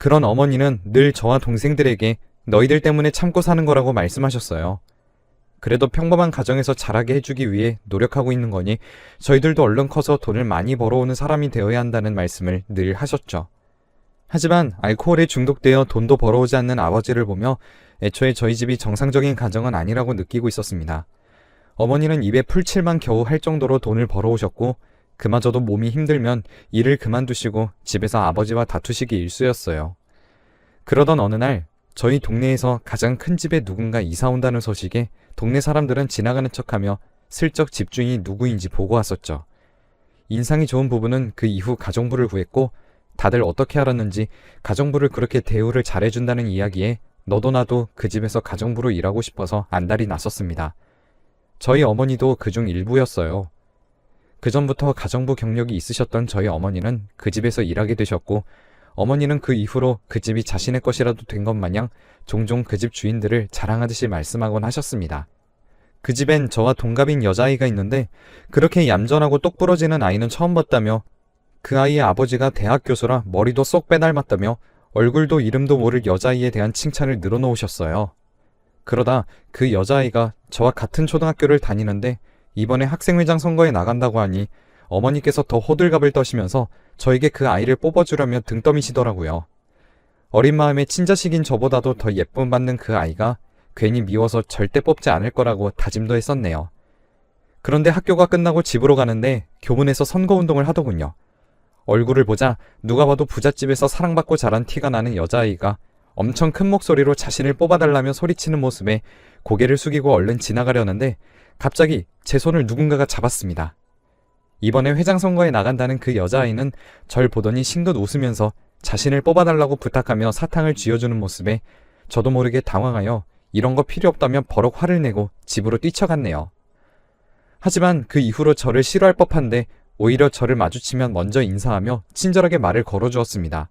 그런 어머니는 늘 저와 동생들에게 너희들 때문에 참고 사는 거라고 말씀하셨어요. 그래도 평범한 가정에서 자라게 해주기 위해 노력하고 있는 거니 저희들도 얼른 커서 돈을 많이 벌어오는 사람이 되어야 한다는 말씀을 늘 하셨죠. 하지만 알코올에 중독되어 돈도 벌어오지 않는 아버지를 보며 애초에 저희 집이 정상적인 가정은 아니라고 느끼고 있었습니다. 어머니는 입에 풀칠만 겨우 할 정도로 돈을 벌어오셨고 그마저도 몸이 힘들면 일을 그만두시고 집에서 아버지와 다투시기 일쑤였어요. 그러던 어느 날 저희 동네에서 가장 큰 집에 누군가 이사 온다는 소식에 동네 사람들은 지나가는 척하며 슬쩍 집주인이 누구인지 보고 왔었죠. 인상이 좋은 부부는 그 이후 가정부를 구했고 다들 어떻게 알았는지 가정부를 그렇게 대우를 잘해준다는 이야기에 너도 나도 그 집에서 가정부로 일하고 싶어서 안달이 났었습니다. 저희 어머니도 그중 일부였어요. 그 전부터 가정부 경력이 있으셨던 저희 어머니는 그 집에서 일하게 되셨고 어머니는 그 이후로 그 집이 자신의 것이라도 된 것 마냥 종종 그 집 주인들을 자랑하듯이 말씀하곤 하셨습니다. 그 집엔 저와 동갑인 여자아이가 있는데 그렇게 얌전하고 똑부러지는 아이는 처음 봤다며 그 아이의 아버지가 대학 교수라 머리도 쏙 빼닮았다며 얼굴도 이름도 모를 여자아이에 대한 칭찬을 늘어놓으셨어요. 그러다 그 여자아이가 저와 같은 초등학교를 다니는데 이번에 학생회장 선거에 나간다고 하니 어머니께서 더 호들갑을 떠시면서 저에게 그 아이를 뽑아주려며 등 떠미시더라고요. 어린 마음에 친자식인 저보다도 더 예쁨 받는 그 아이가 괜히 미워서 절대 뽑지 않을 거라고 다짐도 했었네요. 그런데 학교가 끝나고 집으로 가는데 교문에서 선거운동을 하더군요. 얼굴을 보자 누가 봐도 부잣집에서 사랑받고 자란 티가 나는 여자아이가 엄청 큰 목소리로 자신을 뽑아달라며 소리치는 모습에 고개를 숙이고 얼른 지나가려는데 갑자기 제 손을 누군가가 잡았습니다. 이번에 회장 선거에 나간다는 그 여자아이는 절 보더니 싱긋 웃으면서 자신을 뽑아달라고 부탁하며 사탕을 쥐어주는 모습에 저도 모르게 당황하여 이런 거 필요 없다며 버럭 화를 내고 집으로 뛰쳐갔네요. 하지만 그 이후로 저를 싫어할 법한데 오히려 저를 마주치면 먼저 인사하며 친절하게 말을 걸어주었습니다.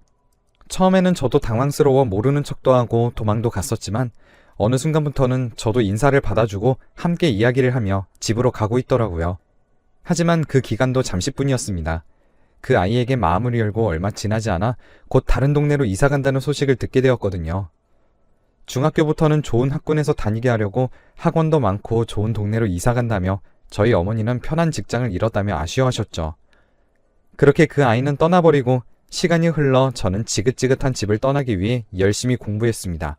처음에는 저도 당황스러워 모르는 척도 하고 도망도 갔었지만 어느 순간부터는 저도 인사를 받아주고 함께 이야기를 하며 집으로 가고 있더라고요. 하지만 그 기간도 잠시뿐이었습니다. 그 아이에게 마음을 열고 얼마 지나지 않아 곧 다른 동네로 이사 간다는 소식을 듣게 되었거든요. 중학교부터는 좋은 학군에서 다니게 하려고 학원도 많고 좋은 동네로 이사 간다며 저희 어머니는 편한 직장을 잃었다며 아쉬워하셨죠. 그렇게 그 아이는 떠나버리고 시간이 흘러 저는 지긋지긋한 집을 떠나기 위해 열심히 공부했습니다.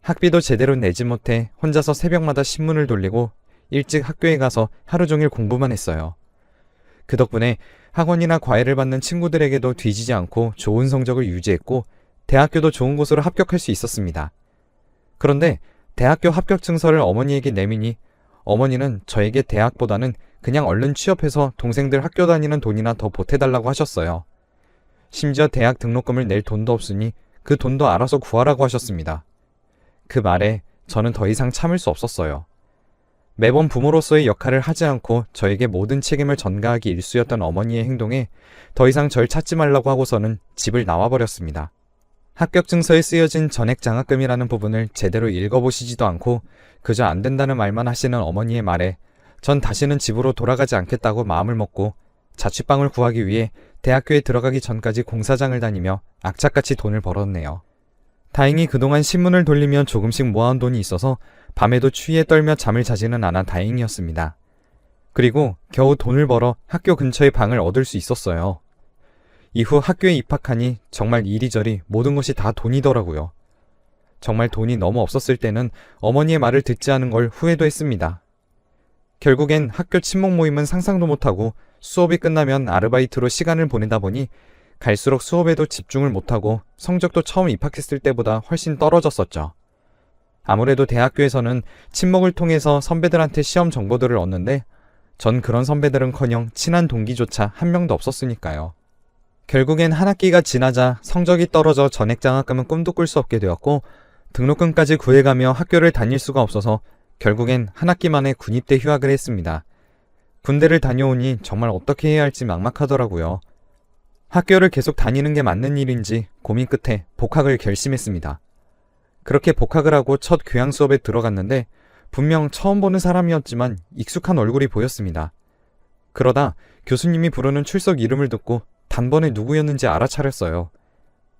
학비도 제대로 내지 못해 혼자서 새벽마다 신문을 돌리고 일찍 학교에 가서 하루 종일 공부만 했어요. 그 덕분에 학원이나 과외를 받는 친구들에게도 뒤지지 않고 좋은 성적을 유지했고 대학교도 좋은 곳으로 합격할 수 있었습니다. 그런데 대학교 합격 증서를 어머니에게 내미니 어머니는 저에게 대학보다는 그냥 얼른 취업해서 동생들 학교 다니는 돈이나 더 보태달라고 하셨어요. 심지어 대학 등록금을 낼 돈도 없으니 그 돈도 알아서 구하라고 하셨습니다. 그 말에 저는 더 이상 참을 수 없었어요. 매번 부모로서의 역할을 하지 않고 저에게 모든 책임을 전가하기 일쑤였던 어머니의 행동에 더 이상 절 찾지 말라고 하고서는 집을 나와버렸습니다. 합격 증서에 쓰여진 전액 장학금이라는 부분을 제대로 읽어보시지도 않고 그저 안 된다는 말만 하시는 어머니의 말에 전 다시는 집으로 돌아가지 않겠다고 마음을 먹고 자취방을 구하기 위해 대학교에 들어가기 전까지 공사장을 다니며 악착같이 돈을 벌었네요. 다행히 그동안 신문을 돌리며 조금씩 모아온 돈이 있어서 밤에도 추위에 떨며 잠을 자지는 않아 다행이었습니다. 그리고 겨우 돈을 벌어 학교 근처에 방을 얻을 수 있었어요. 이후 학교에 입학하니 정말 이리저리 모든 것이 다 돈이더라고요. 정말 돈이 너무 없었을 때는 어머니의 말을 듣지 않은 걸 후회도 했습니다. 결국엔 학교 친목 모임은 상상도 못하고 수업이 끝나면 아르바이트로 시간을 보내다 보니 갈수록 수업에도 집중을 못하고 성적도 처음 입학했을 때보다 훨씬 떨어졌었죠. 아무래도 대학교에서는 친목을 통해서 선배들한테 시험 정보들을 얻는데 전 그런 선배들은커녕 친한 동기조차 한 명도 없었으니까요. 결국엔 한 학기가 지나자 성적이 떨어져 전액 장학금은 꿈도 꿀 수 없게 되었고 등록금까지 구해가며 학교를 다닐 수가 없어서 결국엔 한 학기 만에 군입대 휴학을 했습니다. 군대를 다녀오니 정말 어떻게 해야 할지 막막하더라고요. 학교를 계속 다니는 게 맞는 일인지 고민 끝에 복학을 결심했습니다. 그렇게 복학을 하고 첫 교양 수업에 들어갔는데 분명 처음 보는 사람이었지만 익숙한 얼굴이 보였습니다. 그러다 교수님이 부르는 출석 이름을 듣고 단번에 누구였는지 알아차렸어요.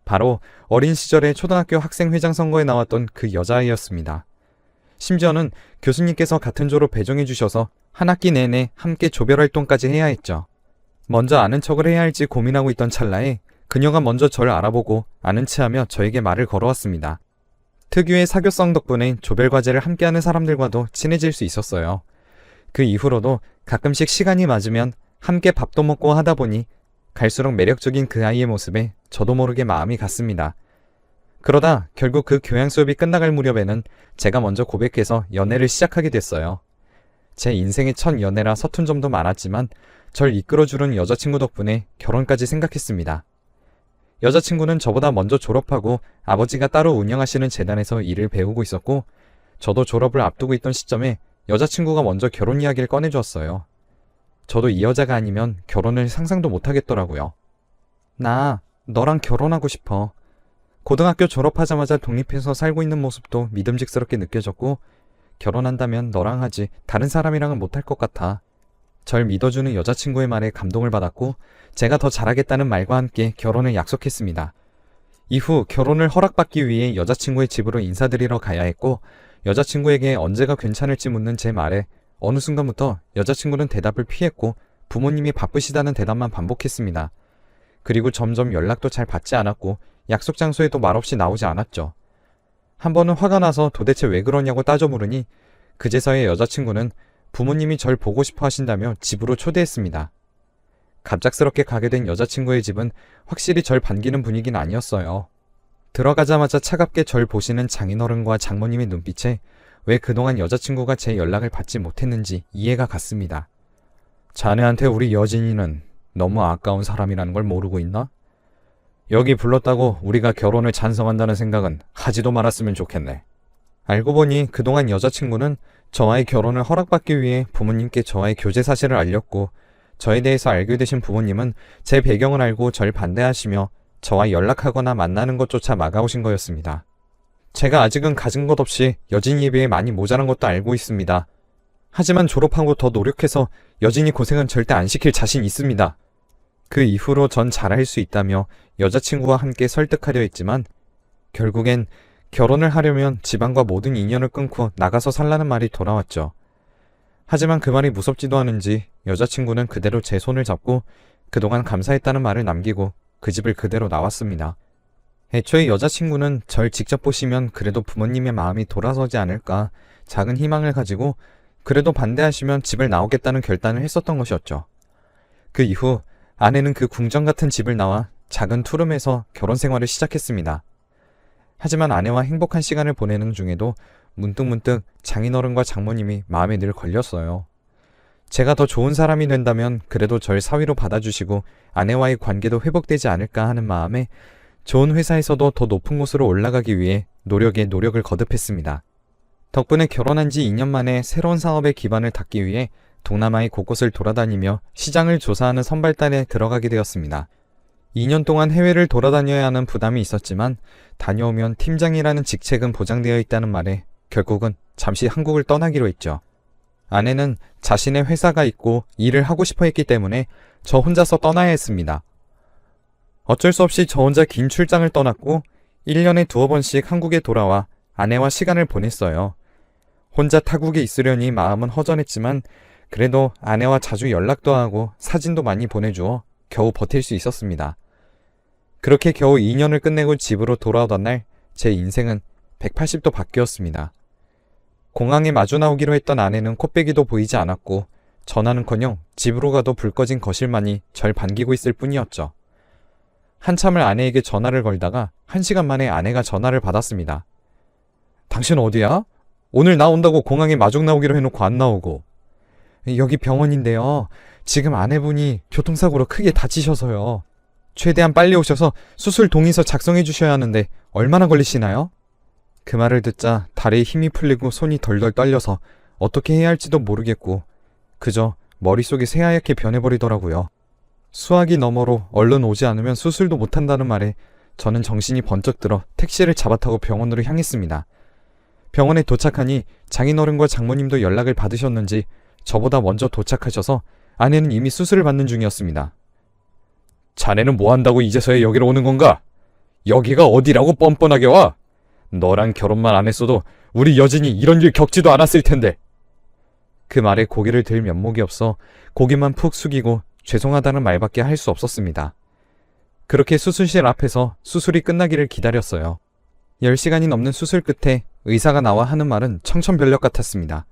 바로 어린 시절에 초등학교 학생회장 선거에 나왔던 그 여자아이였습니다. 심지어는 교수님께서 같은 조로 배정해 주셔서 한 학기 내내 함께 조별 활동까지 해야 했죠. 먼저 아는 척을 해야 할지 고민하고 있던 찰나에 그녀가 먼저 절 알아보고 아는 체하며 저에게 말을 걸어왔습니다. 특유의 사교성 덕분에 조별 과제를 함께하는 사람들과도 친해질 수 있었어요. 그 이후로도 가끔씩 시간이 맞으면 함께 밥도 먹고 하다 보니 갈수록 매력적인 그 아이의 모습에 저도 모르게 마음이 갔습니다. 그러다 결국 그 교양 수업이 끝나갈 무렵에는 제가 먼저 고백해서 연애를 시작하게 됐어요. 제 인생의 첫 연애라 서툰 점도 많았지만 절 이끌어주는 여자친구 덕분에 결혼까지 생각했습니다. 여자친구는 저보다 먼저 졸업하고 아버지가 따로 운영하시는 재단에서 일을 배우고 있었고 저도 졸업을 앞두고 있던 시점에 여자친구가 먼저 결혼 이야기를 꺼내주었어요. 저도 이 여자가 아니면 결혼을 상상도 못하겠더라고요. 나 너랑 결혼하고 싶어. 고등학교 졸업하자마자 독립해서 살고 있는 모습도 믿음직스럽게 느껴졌고 결혼한다면 너랑 하지 다른 사람이랑은 못할 것 같아. 절 믿어주는 여자친구의 말에 감동을 받았고 제가 더 잘하겠다는 말과 함께 결혼을 약속했습니다. 이후 결혼을 허락받기 위해 여자친구의 집으로 인사드리러 가야 했고 여자친구에게 언제가 괜찮을지 묻는 제 말에 어느 순간부터 여자친구는 대답을 피했고 부모님이 바쁘시다는 대답만 반복했습니다. 그리고 점점 연락도 잘 받지 않았고 약속 장소에도 말없이 나오지 않았죠. 한 번은 화가 나서 도대체 왜 그러냐고 따져 물으니 그제서야 여자친구는 부모님이 절 보고 싶어 하신다며 집으로 초대했습니다. 갑작스럽게 가게 된 여자친구의 집은 확실히 절 반기는 분위기는 아니었어요. 들어가자마자 차갑게 절 보시는 장인어른과 장모님의 눈빛에 왜 그동안 여자친구가 제 연락을 받지 못했는지 이해가 갔습니다. 자네한테 우리 여진이는 너무 아까운 사람이라는 걸 모르고 있나? 여기 불렀다고 우리가 결혼을 찬성한다는 생각은 하지도 말았으면 좋겠네. 알고 보니 그동안 여자친구는 저와의 결혼을 허락받기 위해 부모님께 저와의 교제 사실을 알렸고 저에 대해서 알게 되신 부모님은 제 배경을 알고 절 반대하시며 저와 연락하거나 만나는 것조차 막아오신 거였습니다. 제가 아직은 가진 것 없이 여진이에 비해 많이 모자란 것도 알고 있습니다. 하지만 졸업하고 더 노력해서 여진이 고생은 절대 안 시킬 자신 있습니다. 그 이후로 전 잘할 수 있다며 여자친구와 함께 설득하려 했지만 결국엔 결혼을 하려면 집안과 모든 인연을 끊고 나가서 살라는 말이 돌아왔죠. 하지만 그 말이 무섭지도 않은지 여자친구는 그대로 제 손을 잡고 그동안 감사했다는 말을 남기고 그 집을 그대로 나왔습니다. 애초에 여자친구는 절 직접 보시면 그래도 부모님의 마음이 돌아서지 않을까 작은 희망을 가지고 그래도 반대하시면 집을 나오겠다는 결단을 했었던 것이었죠. 그 이후 아내는 그 궁전 같은 집을 나와 작은 투룸에서 결혼 생활을 시작했습니다. 하지만 아내와 행복한 시간을 보내는 중에도 문득문득 장인어른과 장모님이 마음에 늘 걸렸어요. 제가 더 좋은 사람이 된다면 그래도 절 사위로 받아주시고 아내와의 관계도 회복되지 않을까 하는 마음에 좋은 회사에서도 더 높은 곳으로 올라가기 위해 노력에 노력을 거듭했습니다. 덕분에 결혼한 지 2년 만에 새로운 사업의 기반을 닦기 위해 동남아의 곳곳을 돌아다니며 시장을 조사하는 선발단에 들어가게 되었습니다. 2년 동안 해외를 돌아다녀야 하는 부담이 있었지만 다녀오면 팀장이라는 직책은 보장되어 있다는 말에 결국은 잠시 한국을 떠나기로 했죠. 아내는 자신의 회사가 있고 일을 하고 싶어 했기 때문에 저 혼자서 떠나야 했습니다. 어쩔 수 없이 저 혼자 긴 출장을 떠났고 1년에 두어 번씩 한국에 돌아와 아내와 시간을 보냈어요. 혼자 타국에 있으려니 마음은 허전했지만 그래도 아내와 자주 연락도 하고 사진도 많이 보내주어 겨우 버틸 수 있었습니다. 그렇게 겨우 2년을 끝내고 집으로 돌아오던 날 제 인생은 180도 바뀌었습니다. 공항에 마주 나오기로 했던 아내는 코빼기도 보이지 않았고 전화는커녕 집으로 가도 불 꺼진 거실만이 절 반기고 있을 뿐이었죠. 한참을 아내에게 전화를 걸다가 한 시간 만에 아내가 전화를 받았습니다. 당신 어디야? 오늘 나 온다고 공항에 마중 나오기로 해놓고 안 나오고. 여기 병원인데요. 지금 아내분이 교통사고로 크게 다치셔서요. 최대한 빨리 오셔서 수술 동의서 작성해 주셔야 하는데 얼마나 걸리시나요? 그 말을 듣자 다리에 힘이 풀리고 손이 덜덜 떨려서 어떻게 해야 할지도 모르겠고 그저 머릿속이 새하얗게 변해버리더라고요. 수화기 너머로 얼른 오지 않으면 수술도 못한다는 말에 저는 정신이 번쩍 들어 택시를 잡아타고 병원으로 향했습니다. 병원에 도착하니 장인어른과 장모님도 연락을 받으셨는지 저보다 먼저 도착하셔서 아내는 이미 수술을 받는 중이었습니다. 자네는 뭐 한다고 이제서야 여기로 오는 건가? 여기가 어디라고 뻔뻔하게 와? 너랑 결혼만 안 했어도 우리 여진이 이런 일 겪지도 않았을 텐데. 그 말에 고개를 들 면목이 없어 고개만 푹 숙이고 죄송하다는 말밖에 할 수 없었습니다. 그렇게 수술실 앞에서 수술이 끝나기를 기다렸어요. 10시간이 넘는 수술 끝에 의사가 나와 하는 말은 청천벽력 같았습니다.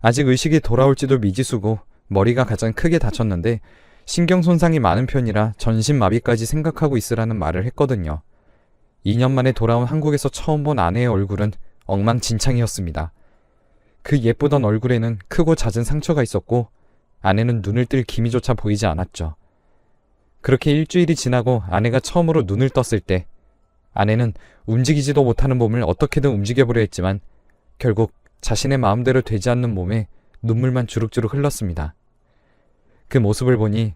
아직 의식이 돌아올지도 미지수고 머리가 가장 크게 다쳤는데 신경 손상이 많은 편이라 전신 마비까지 생각하고 있으라는 말을 했거든요. 2년 만에 돌아온 한국에서 처음 본 아내의 얼굴은 엉망진창이었습니다. 그 예쁘던 얼굴에는 크고 잦은 상처가 있었고 아내는 눈을 뜰 기미조차 보이지 않았죠. 그렇게 일주일이 지나고 아내가 처음으로 눈을 떴을 때 아내는 움직이지도 못하는 몸을 어떻게든 움직여보려 했지만 결국 자신의 마음대로 되지 않는 몸에 눈물만 주룩주룩 흘렀습니다. 그 모습을 보니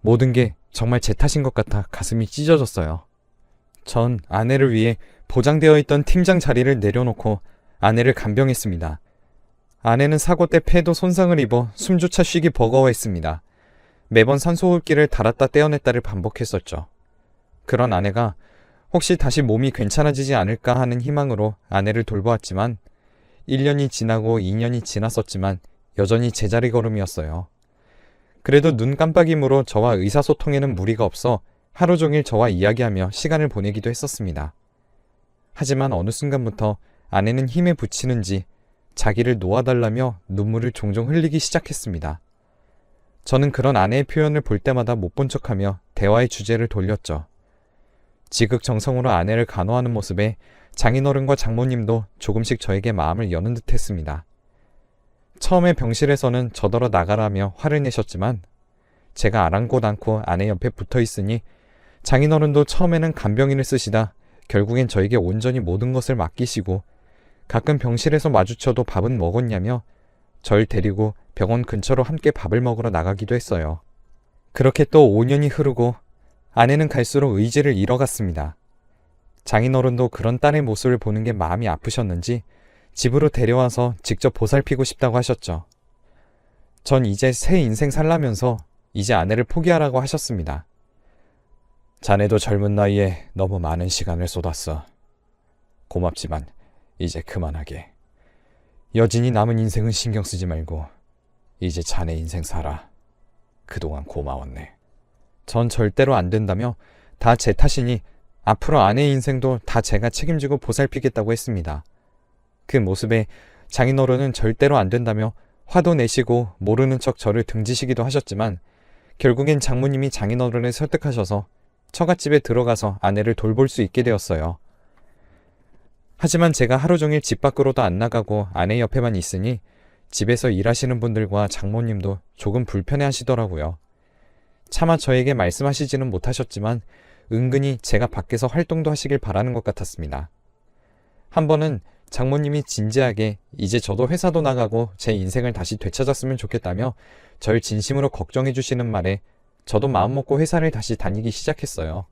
모든 게 정말 제 탓인 것 같아 가슴이 찢어졌어요. 전 아내를 위해 보장되어 있던 팀장 자리를 내려놓고 아내를 간병했습니다. 아내는 사고 때 폐도 손상을 입어 숨조차 쉬기 버거워했습니다. 매번 산소호흡기를 달았다 떼어냈다를 반복했었죠. 그런 아내가 혹시 다시 몸이 괜찮아지지 않을까 하는 희망으로 아내를 돌보았지만 1년이 지나고 2년이 지났었지만 여전히 제자리 걸음이었어요. 그래도 눈 깜빡임으로 저와 의사소통에는 무리가 없어 하루 종일 저와 이야기하며 시간을 보내기도 했었습니다. 하지만 어느 순간부터 아내는 힘에 부치는지 자기를 놓아달라며 눈물을 종종 흘리기 시작했습니다. 저는 그런 아내의 표현을 볼 때마다 못 본 척하며 대화의 주제를 돌렸죠. 지극정성으로 아내를 간호하는 모습에 장인어른과 장모님도 조금씩 저에게 마음을 여는 듯 했습니다. 처음에 병실에서는 저더러 나가라며 화를 내셨지만 제가 아랑곳 않고 아내 옆에 붙어 있으니 장인어른도 처음에는 간병인을 쓰시다 결국엔 저에게 온전히 모든 것을 맡기시고 가끔 병실에서 마주쳐도 밥은 먹었냐며 절 데리고 병원 근처로 함께 밥을 먹으러 나가기도 했어요. 그렇게 또 5년이 흐르고 아내는 갈수록 의지를 잃어갔습니다. 장인어른도 그런 딸의 모습을 보는 게 마음이 아프셨는지 집으로 데려와서 직접 보살피고 싶다고 하셨죠. 전 이제 새 인생 살라면서 이제 아내를 포기하라고 하셨습니다. 자네도 젊은 나이에 너무 많은 시간을 쏟았어. 고맙지만 이제 그만하게. 여진이 남은 인생은 신경 쓰지 말고 이제 자네 인생 살아. 그동안 고마웠네. 전 절대로 안 된다며 다 제 탓이니 앞으로 아내의 인생도 다 제가 책임지고 보살피겠다고 했습니다. 그 모습에 장인어른은 절대로 안 된다며 화도 내시고 모르는 척 저를 등지시기도 하셨지만 결국엔 장모님이 장인어른을 설득하셔서 처갓집에 들어가서 아내를 돌볼 수 있게 되었어요. 하지만 제가 하루 종일 집 밖으로도 안 나가고 아내 옆에만 있으니 집에서 일하시는 분들과 장모님도 조금 불편해 하시더라고요. 차마 저에게 말씀하시지는 못하셨지만 은근히 제가 밖에서 활동도 하시길 바라는 것 같았습니다. 한 번은 장모님이 진지하게 이제 저도 회사도 나가고 제 인생을 다시 되찾았으면 좋겠다며 절 진심으로 걱정해 주시는 말에 저도 마음먹고 회사를 다시 다니기 시작했어요.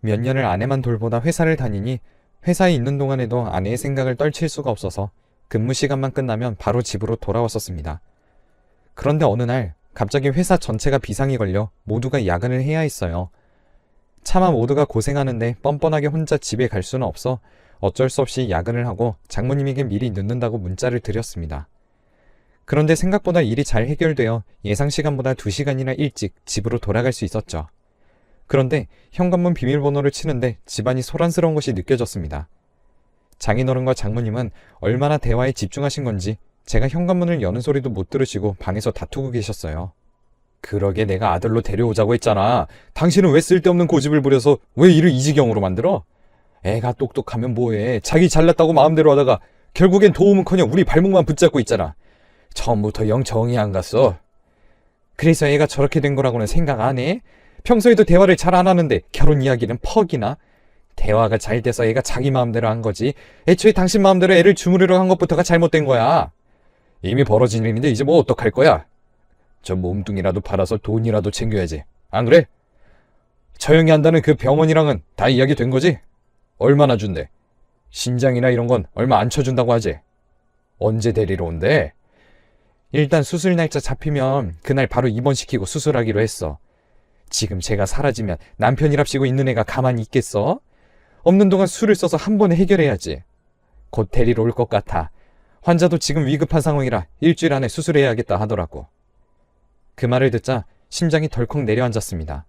몇 년을 아내만 돌보다 회사를 다니니 회사에 있는 동안에도 아내의 생각을 떨칠 수가 없어서 근무 시간만 끝나면 바로 집으로 돌아왔었습니다. 그런데 어느 날 갑자기 회사 전체가 비상이 걸려 모두가 야근을 해야 했어요. 차마 모두가 고생하는데 뻔뻔하게 혼자 집에 갈 수는 없어 어쩔 수 없이 야근을 하고 장모님에게 미리 늦는다고 문자를 드렸습니다. 그런데 생각보다 일이 잘 해결되어 예상 시간보다 2시간이나 일찍 집으로 돌아갈 수 있었죠. 그런데 현관문 비밀번호를 치는데 집안이 소란스러운 것이 느껴졌습니다. 장인어른과 장모님은 얼마나 대화에 집중하신 건지 제가 현관문을 여는 소리도 못 들으시고 방에서 다투고 계셨어요. 그러게 내가 아들로 데려오자고 했잖아. 당신은 왜 쓸데없는 고집을 부려서 왜 일을 이 지경으로 만들어? 애가 똑똑하면 뭐해. 자기 잘났다고 마음대로 하다가 결국엔 도움은커녕 우리 발목만 붙잡고 있잖아. 처음부터 영 정이 안 갔어. 그래서 애가 저렇게 된 거라고는 생각 안 해? 평소에도 대화를 잘 안 하는데 결혼 이야기는 퍽이나? 대화가 잘 돼서 애가 자기 마음대로 한 거지. 애초에 당신 마음대로 애를 주무르려 한 것부터가 잘못된 거야. 이미 벌어진 일인데 이제 뭐 어떡할 거야? 저 몸뚱이라도 팔아서 돈이라도 챙겨야지. 안 그래? 처형이 한다는 그 병원이랑은 다 이야기 된 거지? 얼마나 준대? 신장이나 이런 건 얼마 안 쳐준다고 하지? 언제 데리러 온대? 일단 수술 날짜 잡히면 그날 바로 입원시키고 수술하기로 했어. 지금 제가 사라지면 남편이랍시고 있는 애가 가만히 있겠어? 없는 동안 술을 써서 한 번에 해결해야지. 곧 데리러 올 것 같아. 환자도 지금 위급한 상황이라 일주일 안에 수술해야겠다 하더라고. 그 말을 듣자 심장이 덜컥 내려앉았습니다.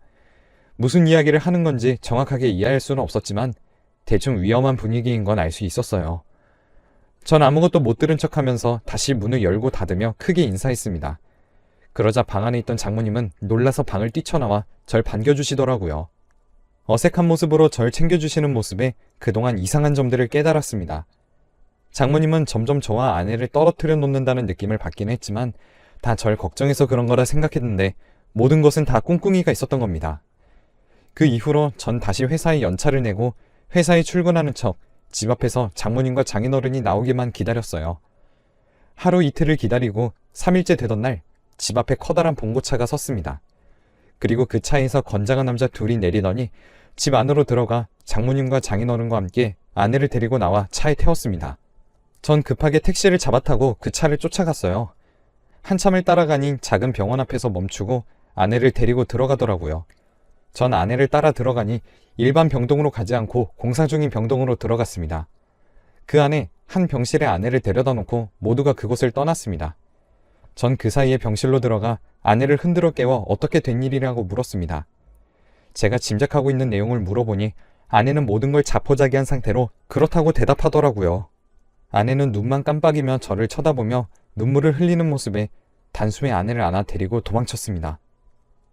무슨 이야기를 하는 건지 정확하게 이해할 수는 없었지만 대충 위험한 분위기인 건 알 수 있었어요. 전 아무것도 못 들은 척 하면서 다시 문을 열고 닫으며 크게 인사했습니다. 그러자 방 안에 있던 장모님은 놀라서 방을 뛰쳐나와 절 반겨주시더라고요. 어색한 모습으로 절 챙겨주시는 모습에 그동안 이상한 점들을 깨달았습니다. 장모님은 점점 저와 아내를 떨어뜨려 놓는다는 느낌을 받긴 했지만 다 절 걱정해서 그런 거라 생각했는데 모든 것은 다 꿍꿍이가 있었던 겁니다. 그 이후로 전 다시 회사에 연차를 내고 회사에 출근하는 척 집 앞에서 장모님과 장인어른이 나오기만 기다렸어요. 하루 이틀을 기다리고 3일째 되던 날 집 앞에 커다란 봉고차가 섰습니다. 그리고 그 차에서 건장한 남자 둘이 내리더니 집 안으로 들어가 장모님과 장인어른과 함께 아내를 데리고 나와 차에 태웠습니다. 전 급하게 택시를 잡아 타고 그 차를 쫓아갔어요. 한참을 따라가니 작은 병원 앞에서 멈추고 아내를 데리고 들어가더라고요. 전 아내를 따라 들어가니 일반 병동으로 가지 않고 공사 중인 병동으로 들어갔습니다. 그 안에 한 병실에 아내를 데려다 놓고 모두가 그곳을 떠났습니다. 전 그 사이에 병실로 들어가 아내를 흔들어 깨워 어떻게 된 일이라고 물었습니다. 제가 짐작하고 있는 내용을 물어보니 아내는 모든 걸 자포자기한 상태로 그렇다고 대답하더라고요. 아내는 눈만 깜빡이며 저를 쳐다보며 눈물을 흘리는 모습에 단숨에 아내를 안아 데리고 도망쳤습니다.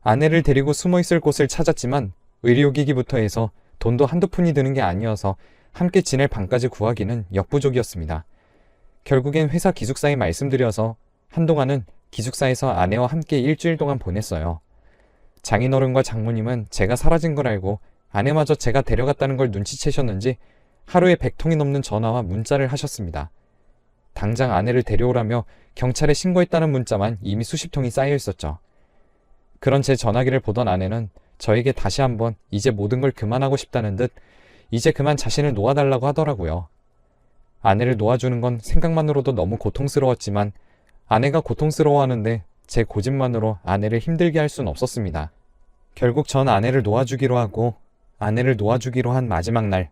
아내를 데리고 숨어 있을 곳을 찾았지만 의료기기부터 해서 돈도 한두 푼이 드는 게 아니어서 함께 지낼 방까지 구하기는 역부족이었습니다. 결국엔 회사 기숙사에 말씀드려서 한동안은 기숙사에서 아내와 함께 일주일 동안 보냈어요. 장인어른과 장모님은 제가 사라진 걸 알고 아내마저 제가 데려갔다는 걸 눈치채셨는지 하루에 100통이 넘는 전화와 문자를 하셨습니다. 당장 아내를 데려오라며 경찰에 신고했다는 문자만 이미 수십 통이 쌓여 있었죠. 그런 제 전화기를 보던 아내는 저에게 다시 한번 이제 모든 걸 그만하고 싶다는 듯 이제 그만 자신을 놓아달라고 하더라고요. 아내를 놓아주는 건 생각만으로도 너무 고통스러웠지만 아내가 고통스러워하는데 제 고집만으로 아내를 힘들게 할 수는 없었습니다. 결국 전 아내를 놓아주기로 하고 아내를 놓아주기로 한 마지막 날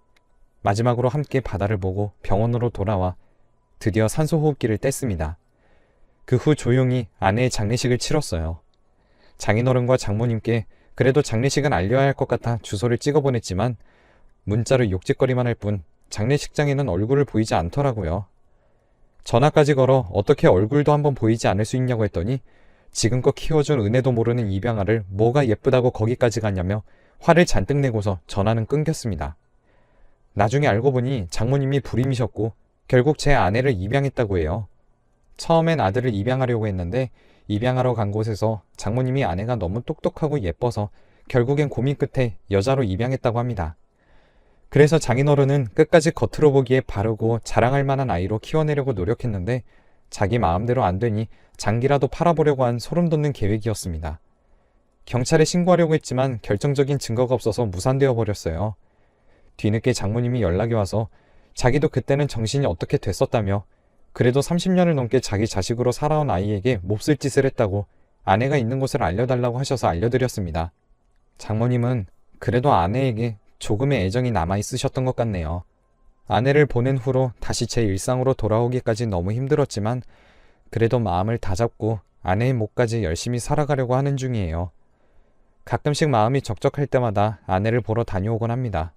마지막으로 함께 바다를 보고 병원으로 돌아와 드디어 산소호흡기를 뗐습니다. 그 후 조용히 아내의 장례식을 치렀어요. 장인어른과 장모님께 그래도 장례식은 알려야 할 것 같아 주소를 찍어 보냈지만 문자로 욕짓거리만 할 뿐 장례식장에는 얼굴을 보이지 않더라고요. 전화까지 걸어 어떻게 얼굴도 한번 보이지 않을 수 있냐고 했더니 지금껏 키워준 은혜도 모르는 입양아를 뭐가 예쁘다고 거기까지 갔냐며 화를 잔뜩 내고서 전화는 끊겼습니다. 나중에 알고 보니 장모님이 불임이셨고 결국 제 아내를 입양했다고 해요. 처음엔 아들을 입양하려고 했는데 입양하러 간 곳에서 장모님이 아내가 너무 똑똑하고 예뻐서 결국엔 고민 끝에 여자로 입양했다고 합니다. 그래서 장인어른은 끝까지 겉으로 보기에 바르고 자랑할 만한 아이로 키워내려고 노력했는데 자기 마음대로 안 되니 장기라도 팔아보려고 한 소름 돋는 계획이었습니다. 경찰에 신고하려고 했지만 결정적인 증거가 없어서 무산되어 버렸어요. 뒤늦게 장모님이 연락이 와서 자기도 그때는 정신이 어떻게 됐었다며 그래도 30년을 넘게 자기 자식으로 살아온 아이에게 몹쓸 짓을 했다고 아내가 있는 곳을 알려달라고 하셔서 알려드렸습니다. 장모님은 그래도 아내에게 조금의 애정이 남아 있으셨던 것 같네요. 아내를 보낸 후로 다시 제 일상으로 돌아오기까지 너무 힘들었지만 그래도 마음을 다잡고 아내의 목까지 열심히 살아가려고 하는 중이에요. 가끔씩 마음이 적적할 때마다 아내를 보러 다녀오곤 합니다.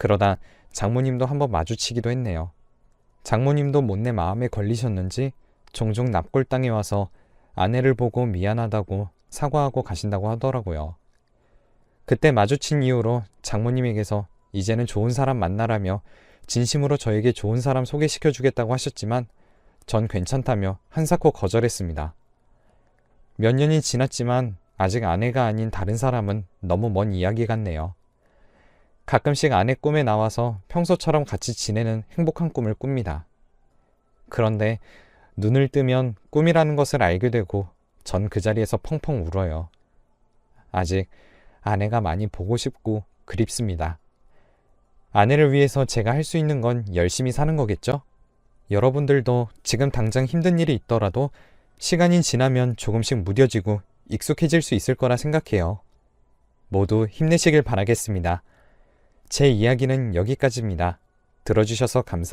그러다 장모님도 한번 마주치기도 했네요. 장모님도 못내 마음에 걸리셨는지 종종 납골당에 와서 아내를 보고 미안하다고 사과하고 가신다고 하더라고요. 그때 마주친 이후로 장모님에게서 이제는 좋은 사람 만나라며 진심으로 저에게 좋은 사람 소개시켜 주겠다고 하셨지만 전 괜찮다며 한사코 거절했습니다. 몇 년이 지났지만 아직 아내가 아닌 다른 사람은 너무 먼 이야기 같네요. 가끔씩 아내 꿈에 나와서 평소처럼 같이 지내는 행복한 꿈을 꿉니다. 그런데 눈을 뜨면 꿈이라는 것을 알게 되고 전 그 자리에서 펑펑 울어요. 아직 아내가 많이 보고 싶고 그립습니다. 아내를 위해서 제가 할 수 있는 건 열심히 사는 거겠죠? 여러분들도 지금 당장 힘든 일이 있더라도 시간이 지나면 조금씩 무뎌지고 익숙해질 수 있을 거라 생각해요. 모두 힘내시길 바라겠습니다. 제 이야기는 여기까지입니다. 들어주셔서 감사